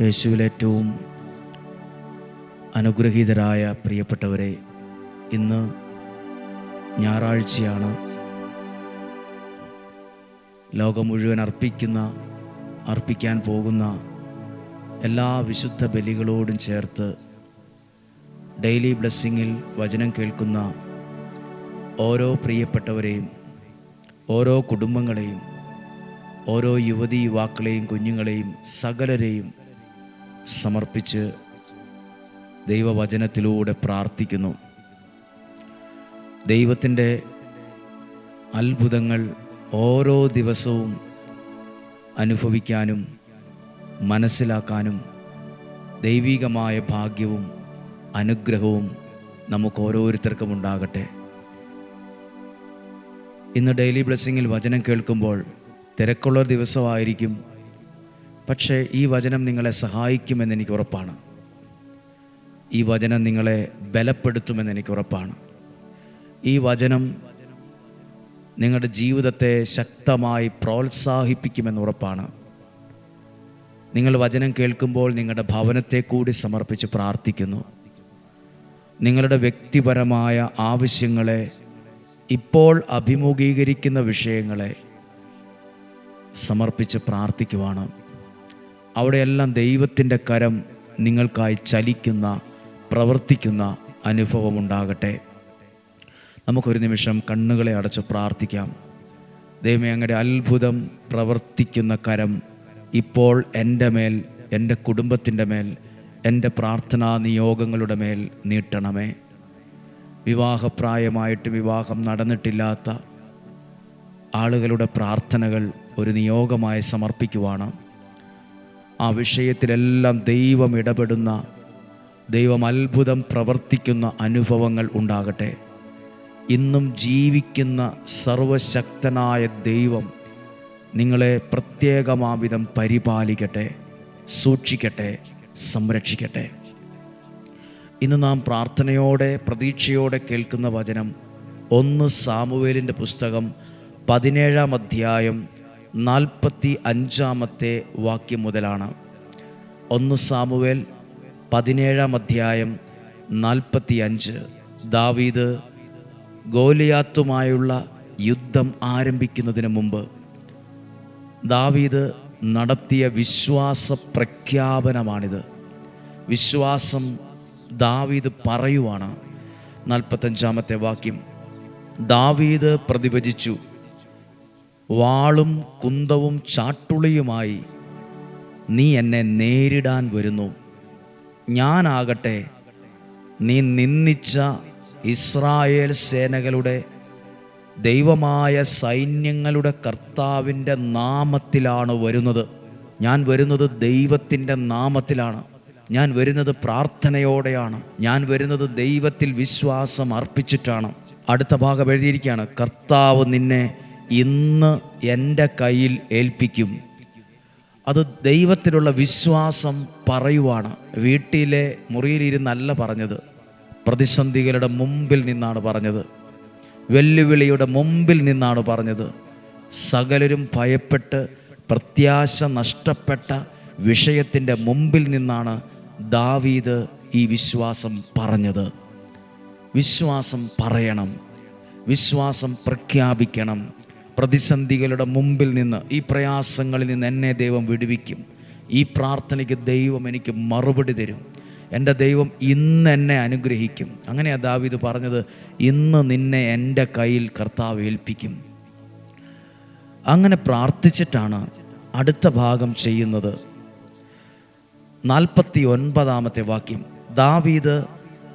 യേശുവിൽ ഏറ്റവും അനുഗ്രഹീതരായ പ്രിയപ്പെട്ടവരെ ഇന്ന് ഞായറാഴ്ചയാണ് ലോകം മുഴുവൻ അർപ്പിക്കുന്ന അർപ്പിക്കാൻ പോകുന്ന എല്ലാ വിശുദ്ധ ബലികളോടും ചേർത്ത് ഡെയിലി ബ്ലെസ്സിങ്ങിൽ വചനം കേൾക്കുന്ന ഓരോ പ്രിയപ്പെട്ടവരെയും ഓരോ കുടുംബങ്ങളെയും ഓരോ യുവതി യുവാക്കളെയും കുഞ്ഞുങ്ങളെയും സകലരെയും സമർപ്പിച്ച് ദൈവവചനത്തിലൂടെ പ്രാർത്ഥിക്കുന്നു. ദൈവത്തിന്റെ അത്ഭുതങ്ങൾ ഓരോ ദിവസവും അനുഭവിക്കാനും മനസ്സിലാക്കാനും ദൈവികമായ ഭാഗ്യവും അനുഗ്രഹവും നമുക്ക് ഓരോരുത്തർക്കും ഉണ്ടാകട്ടെ. ഇന്ന് ഡെയിലി ബ്ലെസ്സിങ്ങിൽ വചനം കേൾക്കുമ്പോൾ തിരക്കുള്ള ദിവസമായിരിക്കും. പക്ഷേ ഈ വചനം നിങ്ങളെ സഹായിക്കുമെന്ന് എനിക്ക് ഉറപ്പാണ്. ഈ വചനം നിങ്ങളെ ബലപ്പെടുത്തുമെന്ന് എനിക്ക് ഉറപ്പാണ്. ഈ വചനം നിങ്ങളുടെ ജീവിതത്തെ ശക്തമായി പ്രോത്സാഹിപ്പിക്കുമെന്ന് ഉറപ്പാണ്. നിങ്ങൾ വചനം കേൾക്കുമ്പോൾ നിങ്ങളുടെ ഭവനത്തെ കൂടി സമർപ്പിച്ച് പ്രാർത്ഥിക്കുന്നു. നിങ്ങളുടെ വ്യക്തിപരമായ ആവശ്യങ്ങളെ ഇപ്പോൾ അഭിമുഖീകരിക്കുന്ന വിഷയങ്ങളെ സമർപ്പിച്ച് പ്രാർത്ഥിക്കുവാണ്. അവിടെയെല്ലാം ദൈവത്തിന്റെ കരം നിങ്ങൾക്കായി ചലിക്കുന്ന പ്രവർത്തിക്കുന്ന അനുഭവമുണ്ടാകട്ടെ നമുക്കൊരു നിമിഷം കണ്ണുകളെ അടച്ച് പ്രാർത്ഥിക്കാം. ദൈവമേ അങ്ങയുടെ അത്ഭുതം പ്രവർത്തിക്കുന്ന കരം ഇപ്പോൾ എന്റെ മേൽ എന്റെ കുടുംബത്തിന്റെ മേൽ എന്റെ പ്രാർത്ഥനാ നിയോഗങ്ങളുടെ മേൽ നീട്ടണമേ. വിവാഹപ്രായമായിട്ട് വിവാഹം നടന്നിട്ടില്ലാത്ത ആളുകളുടെ പ്രാർത്ഥനകൾ ഒരു നിയോഗമായി സമർപ്പിക്കുവാണ്. ആ വിഷയത്തിലെല്ലാം ദൈവം ഇടപെടുന്ന ദൈവം അത്ഭുതം പ്രവർത്തിക്കുന്ന അനുഭവങ്ങൾ ഉണ്ടാകട്ടെ. ഇന്നും ജീവിക്കുന്ന സർവശക്തനായ ദൈവം നിങ്ങളെ പ്രത്യേകമാവിധം പരിപാലിക്കട്ടെ സൂക്ഷിക്കട്ടെ സംരക്ഷിക്കട്ടെ. ഇന്ന് നാം പ്രാർത്ഥനയോടെ പ്രതീക്ഷയോടെ കേൾക്കുന്ന വചനം ഒന്ന് സാമുവേലിന്റെ പുസ്തകം പതിനേഴാം അധ്യായം നാൽപ്പത്തി അഞ്ചാമത്തെ വാക്യം മുതലാണ്. ഒന്ന് സാമുവേൽ പതിനേഴാം അധ്യായം നാൽപ്പത്തി അഞ്ച് ദാവീദ് ഗോലിയാത്തുമായുള്ള യുദ്ധം ആരംഭിക്കുന്നതിന് മുമ്പ് ദാവീദ് നടത്തിയ വിശ്വാസ പ്രഖ്യാപനമാണിത്. വിശ്വാസം ദാവീദ് പറയുവാണ് നാൽപ്പത്തഞ്ചാമത്തെ വാക്യം. ദാവീദ് പ്രതിവചിച്ചു വാളും കുന്തവും ചാട്ടുളിയുമായി നീ എന്നെ നേരിടാൻ വരുന്നു. ഞാനാകട്ടെ നീ നിന്ദിച്ച ഇസ്രായേൽ സേനകളുടെ ദൈവമായ സൈന്യങ്ങളുടെ കർത്താവിന്റെ നാമത്തിലാണ് വരുന്നത്. ഞാൻ വരുന്നത് ദൈവത്തിന്റെ നാമത്തിലാണ്. ഞാൻ വരുന്നത് പ്രാർത്ഥനയോടെയാണ്. ഞാൻ വരുന്നത് ദൈവത്തിൽ വിശ്വാസം അർപ്പിച്ചിട്ടാണ്. അടുത്ത ഭാഗം എഴുതിയിരിക്കുകയാണ്. കർത്താവ് നിന്നെ ഇന്ന് എന്റെ കയ്യിൽ ഏൽപ്പിക്കും. അത് ദൈവത്തിലുള്ള വിശ്വാസം പറയുവാണ്. വീട്ടിലെ മുറിയിലിരുന്നല്ല പറഞ്ഞത്. പ്രതിസന്ധികളുടെ മുമ്പിൽ നിന്നാണ് പറഞ്ഞത്. വെല്ലുവിളിയുടെ മുമ്പിൽ നിന്നാണ് പറഞ്ഞത്. സകലരും ഭയപ്പെട്ട് പ്രത്യാശ നഷ്ടപ്പെട്ട വിഷയത്തിന്റെ മുമ്പിൽ നിന്നാണ് ദാവീദ് ഈ വിശ്വാസം പറഞ്ഞത്. വിശ്വാസം പറയണം. വിശ്വാസം പ്രഖ്യാപിക്കണം. പ്രതിസന്ധികളുടെ മുമ്പിൽ നിന്ന് ഈ പ്രയാസങ്ങളിൽ നിന്ന് എന്നെ ദൈവം വിടുവിക്കും. ഈ പ്രാർത്ഥനയ്ക്ക് ദൈവം എനിക്ക് മറുപടി തരും. എന്റെ ദൈവം ഇന്ന് എന്നെ അനുഗ്രഹിക്കും. അങ്ങനെയാണ് ദാവീദ് പറഞ്ഞത് ഇന്ന് നിന്നെ എന്റെ കയ്യിൽ കർത്താവ് ഏൽപ്പിക്കും. അങ്ങനെ പ്രാർത്ഥിച്ചിട്ടാണ് അടുത്ത ഭാഗം ചെയ്യുന്നത്. നാൽപ്പത്തി ഒൻപതാമത്തെ വാക്യം. ദാവീദ്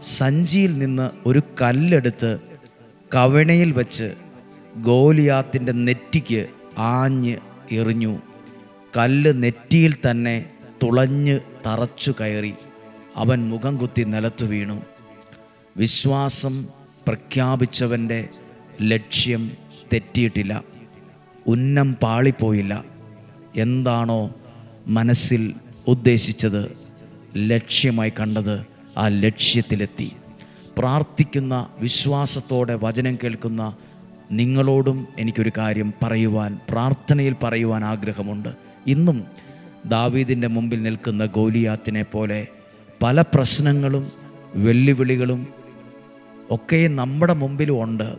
സഞ്ചിയിൽ നിന്ന് ഒരു കല്ലെടുത്ത് കവണയിൽ വെച്ച് ഗോലിയാത്തിന്റെ നെറ്റിക്ക് ആഞ്ഞ് എറിഞ്ഞു. കല്ല് നെറ്റിയിൽ തന്നെ തുളഞ്ഞ് തറച്ചു കയറി. അവൻ മുഖം കുത്തി നിലത്തു വീണു. വിശ്വാസം പ്രഖ്യാപിച്ചവന്റെ ലക്ഷ്യം തെറ്റിയിട്ടില്ല. ഉന്നം പാളിപ്പോയില്ല. എന്താണോ മനസ്സിൽ ഉദ്ദേശിച്ചത് ലക്ഷ്യമായി കണ്ടത് ആ ലക്ഷ്യത്തിലെത്തി. പ്രാർത്ഥിക്കുന്ന വിശ്വാസത്തോടെ വചനം കേൾക്കുന്ന നിങ്ങളോടും എനിക്കൊരു കാര്യം പറയുവാൻ പ്രാർത്ഥനയിൽ പറയുവാൻ ആഗ്രഹമുണ്ട്. ഇന്നും ദാവീദിന്റെ മുമ്പിൽ നിൽക്കുന്ന ഗോലിയാത്തിനെ പോലെ പല പ്രശ്നങ്ങളും വെല്ലുവിളികളും ഒക്കെ നമ്മുടെ മുമ്പിലും ഉണ്ട്.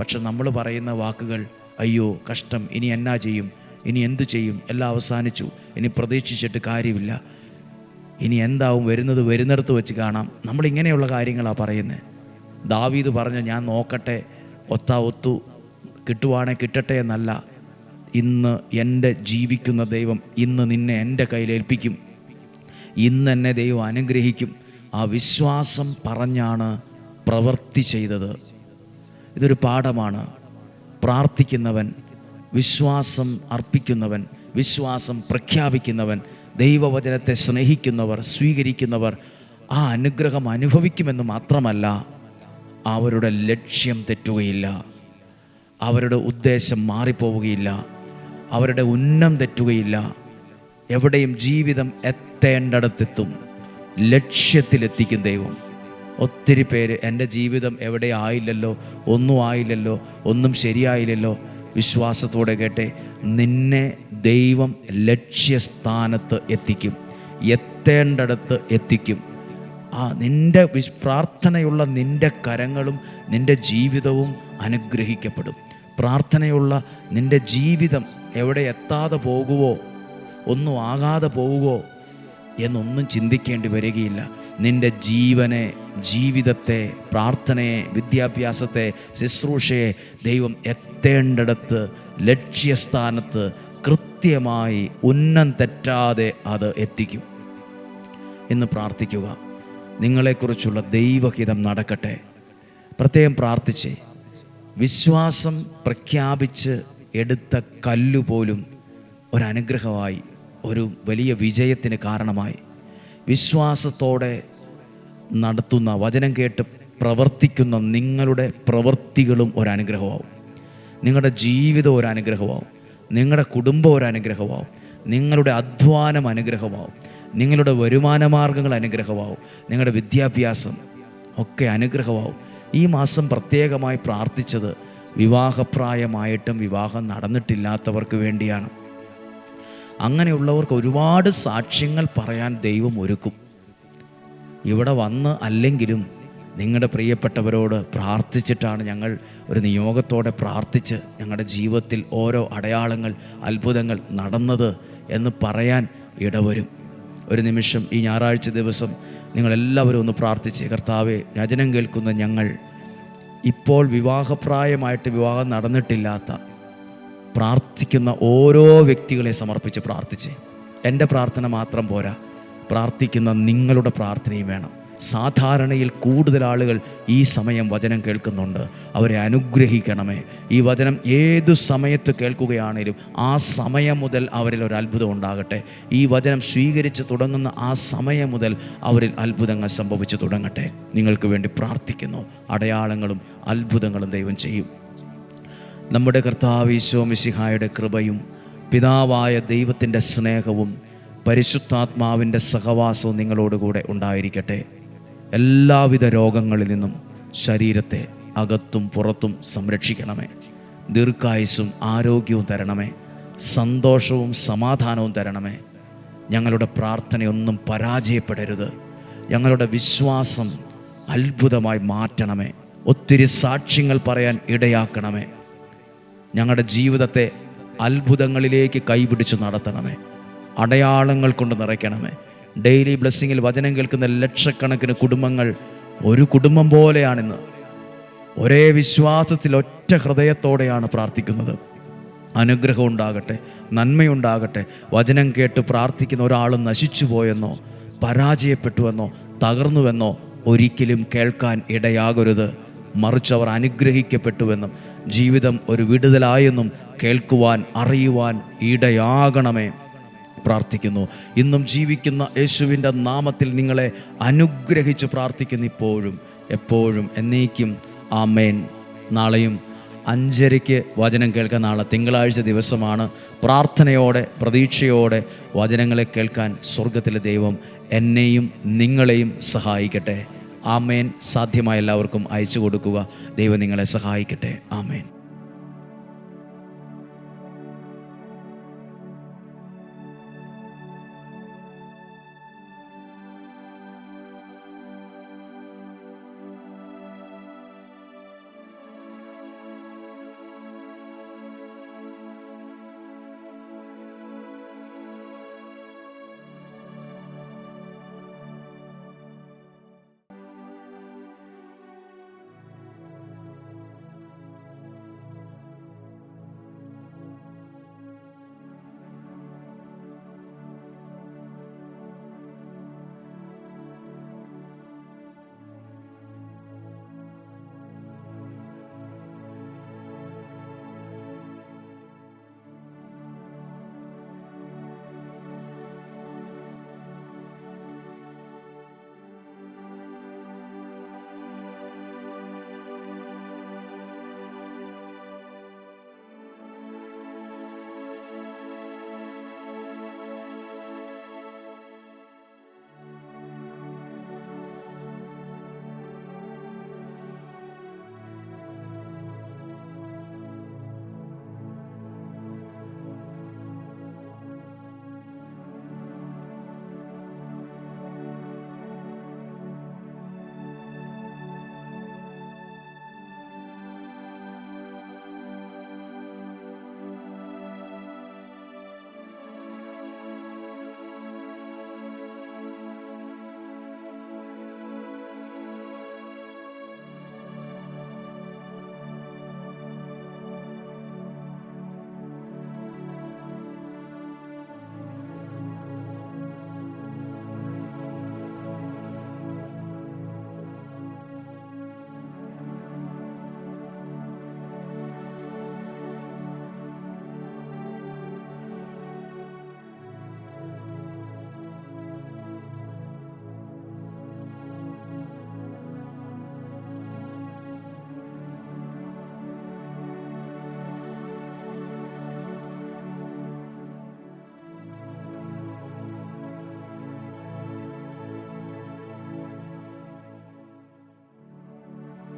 പക്ഷെ നമ്മൾ പറയുന്ന വാക്കുകൾ അയ്യോ കഷ്ടം ഇനി എന്നാ ചെയ്യും? ഇനി എന്തു ചെയ്യും? എല്ലാം അവസാനിച്ചു. ഇനി പ്രതീക്ഷിച്ചിട്ട് കാര്യമില്ല. ഇനി എന്താവും? വരുന്നത് വരുന്നിടത്ത് വെച്ച് കാണാം. നമ്മൾ ഇങ്ങനെയുള്ള കാര്യങ്ങളാണ് പറയുന്നത് ദാവീദ് പറഞ്ഞു ഞാൻ നോക്കട്ടെ ഒത്ത ഒത്തു കിട്ടുവാണെ കിട്ടട്ടെ എന്നല്ല. ഇന്ന് എന്റെ ജീവിക്കുന്ന ദൈവം ഇന്ന് നിന്നെ എന്റെ കയ്യിൽ ഏൽപ്പിക്കും. ഇന്ന് എന്നെ ദൈവം അനുഗ്രഹിക്കും. ആ വിശ്വാസം പറഞ്ഞാണ് പ്രവൃത്തി ചെയ്തത്. ഇതൊരു പാഠമാണ്. പ്രാർത്ഥിക്കുന്നവൻ വിശ്വാസം അർപ്പിക്കുന്നവൻ വിശ്വാസം പ്രഖ്യാപിക്കുന്നവൻ ദൈവവചനത്തെ സ്നേഹിക്കുന്നവർ സ്വീകരിക്കുന്നവർ ആ അനുഗ്രഹം അനുഭവിക്കുമെന്ന് മാത്രമല്ല അവരുടെ ലക്ഷ്യം തെറ്റുകയില്ല. അവരുടെ ഉദ്ദേശം മാറിപ്പോവുകയില്ല. അവരുടെ ഉന്നം തെറ്റുകയില്ല. എവിടെയും ജീവിതം എത്തേണ്ടടത്തെത്തും. ലക്ഷ്യത്തിലെത്തിക്കും ദൈവം. ഒത്തിരി പേര് എന്റെ ജീവിതം എവിടെ ആയില്ലല്ലോ ഒന്നും ആയില്ലല്ലോ ഒന്നും ശരിയായില്ലല്ലോ. വിശ്വാസത്തോടെ കേട്ടെ നിന്നെ ദൈവം ലക്ഷ്യസ്ഥാനത്ത് എത്തിക്കും. എത്തേണ്ടടത്ത് എത്തിക്കും. ആ നിന്റെ പ്രാർത്ഥനയുള്ള നിന്റെ കരങ്ങളും നിന്റെ ജീവിതവും അനുഗ്രഹിക്കപ്പെടും. പ്രാർത്ഥനയുള്ള നിന്റെ ജീവിതം എവിടെ എത്താതെ പോകുവോ ഒന്നും ആകാതെ പോവുകയോ എന്നൊന്നും ചിന്തിക്കേണ്ടി വരികയില്ല. നിന്റെ ജീവനെ ജീവിതത്തെ പ്രാർത്ഥനയെ വിദ്യാഭ്യാസത്തെ ശുശ്രൂഷയെ ദൈവം എത്തേണ്ടിടത്ത് ലക്ഷ്യസ്ഥാനത്ത് കൃത്യമായി ഉന്നം തെറ്റാതെ അത് എത്തിക്കും. എന്ന് പ്രാർത്ഥിക്കുക. നിങ്ങളെക്കുറിച്ചുള്ള ദൈവഹിതം നടക്കട്ടെ. പ്രത്യേകം പ്രാർത്ഥിച്ച് വിശ്വാസം പ്രഖ്യാപിച്ച് എടുത്ത കല്ലുപോലും ഒരനുഗ്രഹമായി ഒരു വലിയ വിജയത്തിന് കാരണമായി വിശ്വാസത്തോടെ നടത്തുന്ന വചനം കേട്ട് പ്രവർത്തിക്കുന്ന നിങ്ങളുടെ പ്രവൃത്തികളും ഒരനുഗ്രഹമാവും. നിങ്ങളുടെ ജീവിതം ഒരനുഗ്രഹമാവും. നിങ്ങളുടെ കുടുംബം ഒരനുഗ്രഹമാവും. നിങ്ങളുടെ അധ്വാനം അനുഗ്രഹമാവും. നിങ്ങളുടെ വരുമാന മാർഗങ്ങൾ അനുഗ്രഹമാവും. നിങ്ങളുടെ വിദ്യാഭ്യാസം ഒക്കെ അനുഗ്രഹമാവും. ഈ മാസം പ്രത്യേകമായി പ്രാർത്ഥിച്ചത് വിവാഹപ്രായമായിട്ടും വിവാഹം നടന്നിട്ടില്ലാത്തവർക്ക് വേണ്ടിയാണ്. അങ്ങനെയുള്ളവർക്ക് ഒരുപാട് സാക്ഷ്യങ്ങൾ പറയാൻ ദൈവം ഒരുക്കും. ഇവിടെ വന്ന് അല്ലെങ്കിലും നിങ്ങളുടെ പ്രിയപ്പെട്ടവരോട് പ്രാർത്ഥിച്ചിട്ടാണ് ഞങ്ങൾ ഒരു നിയോഗത്തോടെ പ്രാർത്ഥിച്ച് ഞങ്ങളുടെ ജീവിതത്തിൽ ഓരോ അടയാളങ്ങൾ അത്ഭുതങ്ങൾ നടന്നത് എന്ന് പറയാൻ ഇടവരും. ഒരു നിമിഷം ഈ ഞായറാഴ്ച ദിവസം നിങ്ങളെല്ലാവരും ഒന്ന് പ്രാർത്ഥിച്ച് കർത്താവെ രചനം കേൾക്കുന്ന ഞങ്ങൾ ഇപ്പോൾ വിവാഹപ്രായമായിട്ട് വിവാഹം നടന്നിട്ടില്ലാത്ത പ്രാർത്ഥിക്കുന്ന ഓരോ വ്യക്തികളെ സമർപ്പിച്ച് പ്രാർത്ഥിച്ച്. എന്റെ പ്രാർത്ഥന മാത്രം പോരാ. പ്രാർത്ഥിക്കുന്ന നിങ്ങളുടെ പ്രാർത്ഥനയും വേണം. സാധാരണയിൽ കൂടുതൽ ആളുകൾ ഈ സമയം വചനം കേൾക്കുന്നുണ്ട്. അവരെ അനുഗ്രഹിക്കണമേ. ഈ വചനം ഏത് സമയത്ത് കേൾക്കുകയാണേലും ആ സമയം മുതൽ അവരിൽ ഒരു അത്ഭുതം ഉണ്ടാകട്ടെ. ഈ വചനം സ്വീകരിച്ച് തുടങ്ങുന്ന ആ സമയം മുതൽ അവരിൽ അത്ഭുതങ്ങൾ സംഭവിച്ചു തുടങ്ങട്ടെ. നിങ്ങൾക്ക് വേണ്ടി പ്രാർത്ഥിക്കുന്നു. അടയാളങ്ങളും അത്ഭുതങ്ങളും ദൈവം ചെയ്യും. നമ്മുടെ കർത്താവ് ഈശോ മിശിഹായുടെ കൃപയും പിതാവായ ദൈവത്തിന്റെ സ്നേഹവും പരിശുദ്ധാത്മാവിന്റെ സഹവാസവും നിങ്ങളോടുകൂടെ ഉണ്ടായിരിക്കട്ടെ. എല്ലാവിധ രോഗങ്ങളിൽ നിന്നും ശരീരത്തെ അകത്തും പുറത്തും സംരക്ഷിക്കണമേ. ദീർഘായുസും ആരോഗ്യവും തരണമേ. സന്തോഷവും സമാധാനവും തരണമേ. ഞങ്ങളുടെ പ്രാർത്ഥനയൊന്നും പരാജയപ്പെടരുത്. ഞങ്ങളുടെ വിശ്വാസം അത്ഭുതമായി മാറ്റണമേ. ഒത്തിരി സാക്ഷ്യങ്ങൾ പറയാൻ ഇടയാക്കണമേ. ഞങ്ങളുടെ ജീവിതത്തെ അത്ഭുതങ്ങളിലേക്ക് കൈപിടിച്ച് നടത്തണമേ. അടയാളങ്ങൾ കൊണ്ട് നിറയ്ക്കണമേ. ഡെയിലി ബ്ലെസ്സിങ്ങിൽ വചനം കേൾക്കുന്ന ലക്ഷക്കണക്കിന് കുടുംബങ്ങൾ ഒരു കുടുംബം പോലെയാണിന്ന്. ഒരേ വിശ്വാസത്തിൽ ഒറ്റ ഹൃദയത്തോടെയാണ് പ്രാർത്ഥിക്കുന്നത്. അനുഗ്രഹം ഉണ്ടാകട്ടെ നന്മയുണ്ടാകട്ടെ വചനം കേട്ട് പ്രാർത്ഥിക്കുന്ന ഒരാൾ നശിച്ചു പോയെന്നോ പരാജയപ്പെട്ടുവെന്നോ തകർന്നുവെന്നോ ഒരിക്കലും കേൾക്കാൻ ഇടയാകരുത്. മറിച്ച് അവർ അനുഗ്രഹിക്കപ്പെട്ടുവെന്നും ജീവിതം ഒരു വിടുതലായെന്നും കേൾക്കുവാൻ അറിയുവാൻ ഇടയാകണമേ. പ്രാർത്ഥിക്കുന്നു. ഇന്നും ജീവിക്കുന്ന യേശുവിന്റെ നാമത്തിൽ നിങ്ങളെ അനുഗ്രഹിച്ച് പ്രാർത്ഥിക്കുന്നു ഇപ്പോഴും എപ്പോഴും. എന്നേക്കും ആമേൻ. നാളെയും അഞ്ചരയ്ക്ക് വചനം കേൾക്കാൻ നാളെ തിങ്കളാഴ്ച ദിവസമാണ്. പ്രാർത്ഥനയോടെ പ്രതീക്ഷയോടെ വചനങ്ങളെ കേൾക്കാൻ സ്വർഗത്തിലെ ദൈവം എന്നെയും നിങ്ങളെയും സഹായിക്കട്ടെ. ആമേൻ. സാധ്യമായ എല്ലാവർക്കും അയച്ചു കൊടുക്കുക. ദൈവം നിങ്ങളെ സഹായിക്കട്ടെ. ആമേൻ.